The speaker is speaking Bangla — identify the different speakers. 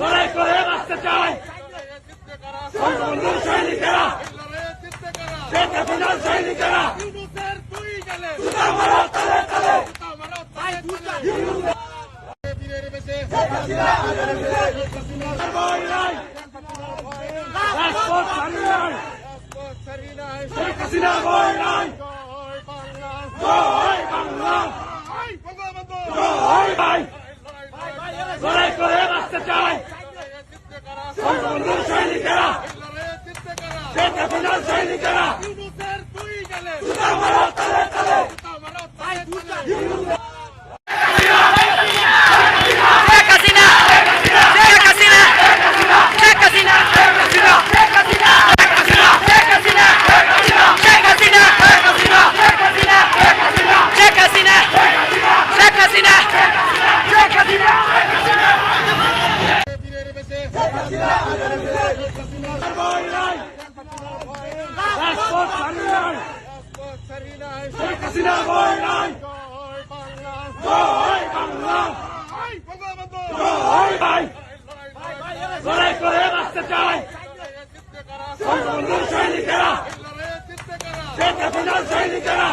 Speaker 1: লড়াই করে বাঁচতে চাই সৈনিকেরা শেখ হাসিনার সৈনিকেরা তালে তালে শেখ হাসিনা ভয় নাই চাই সৈনিকেরা শেখ হাসিনার সৈনিকেরা লড়াই করে চাই বন্ধুর সৈনিকেরা সৈনিকেরা